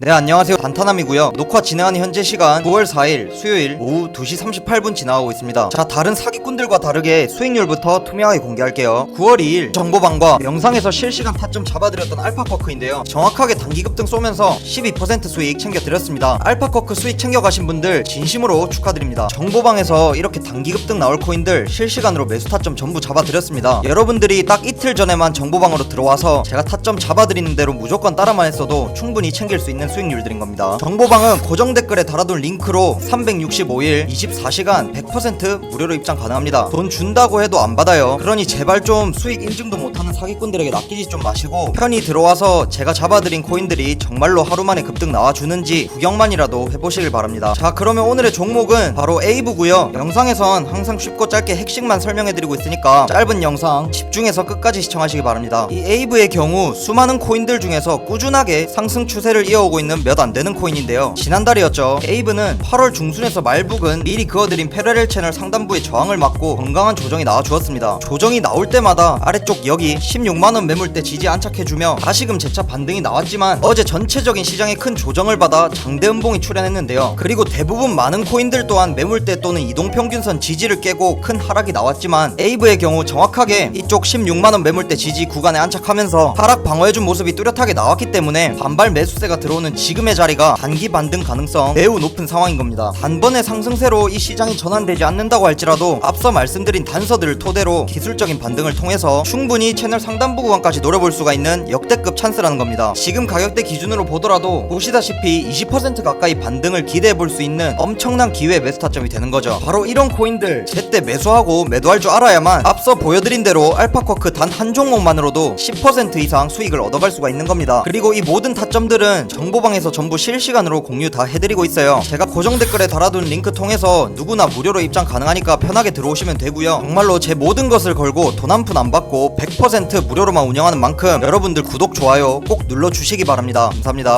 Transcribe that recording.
네 안녕하세요. 단타남이고요. 녹화 진행하는 현재 시간 9월 4일 수요일 오후 2시 38분 지나가고 있습니다. 자 다른 사기꾼들과 다르게 수익률부터 투명하게 공개할게요. 9월 2일 정보방과 영상에서 실시간 타점 잡아드렸던 알파커크인데요. 정확하게 단기급등 쏘면서 12% 수익 챙겨드렸습니다. 알파커크 수익 챙겨가신 분들 진심으로 축하드립니다. 정보방에서 이렇게 단기급등 나올 코인들 실시간으로 매수 타점 전부 잡아드렸습니다. 여러분들이 딱 이틀 전에만 정보방으로 들어와서 제가 타점 잡아드리는 대로 무조건 따라만 했어도 충분히 챙길 수 있는 수익률들인 겁니다. 정보방은 고정 댓글에 달아둔 링크로 365일 24시간 100% 무료로 입장 가능합니다. 돈 준다고 해도 안 받아요. 그러니 제발 좀 수익 인증도 못하는 사기꾼들에게 낚이지 좀 마시고 편히 들어와서 제가 잡아드린 코인들이 정말로 하루 만에 급등 나와주는지 구경만이라도 해보시길 바랍니다. 자 그러면 오늘의 종목은 바로 에이브고요. 영상에선 항상 쉽고 짧게 핵심만 설명해드리고 있으니까 짧은 영상 집중해서 끝까지 시청하시기 바랍니다. 이 에이브의 경우 수많은 코인들 중에서 꾸준하게 상승 추세를 이어오고 있는 몇 안 되는 코인인데요. 지난달이었죠. 에이브는 8월 중순에서 말북은 미리 그어드린 패러렐 채널 상단부의 저항을 막고 건강한 조정이 나와 주었습니다. 조정이 나올 때마다 아래쪽 여기 16만원 매물대 지지 안착해주며 다시금 재차 반등이 나왔지만 어제 전체적인 시장의 큰 조정을 받아 장대 음봉이 출현했는데요. 그리고 대부분 많은 코인들 또한 매물대 또는 이동평균선 지지를 깨고 큰 하락이 나왔지만 에이브의 경우 정확하게 이쪽 16만원 매물대 지지 구간에 안착하면서 하락 방어해준 모습이 뚜렷하게 나왔기 때문에 반발 매수세가 들어오는 지금의 자리가 단기 반등 가능성 매우 높은 상황인 겁니다. 단번에 상승세로 이 시장이 전환되지 않는다고 할지라도 앞서 말씀드린 단서들을 토대로 기술적인 반등을 통해서 충분히 채널 상단부 구간까지 노려볼 수가 있는 역대급 찬스라는 겁니다. 지금 가격대 기준으로 보더라도 보시다시피 20% 가까이 반등을 기대해 볼 수 있는 엄청난 기회 매수 타점이 되는 거죠. 바로 이런 코인들 제때 매수하고 매도할 줄 알아야만 앞서 보여드린 대로 알파커크 단 한 종목만으로도 10% 이상 수익을 얻어갈 수가 있는 겁니다. 그리고 이 모든 타점들은 정보방에서 전부 실시간으로 공유 다 해드리고 있어요. 제가 고정 댓글에 달아둔 링크 통해서 누구나 무료로 입장 가능하니까 편하게 들어오시면 되고요. 정말로 제 모든 것을 걸고 돈 한 푼 안 받고 100% 무료로만 운영하는 만큼 여러분들 구독 좋아요 꼭 눌러주시기 바랍니다. 감사합니다.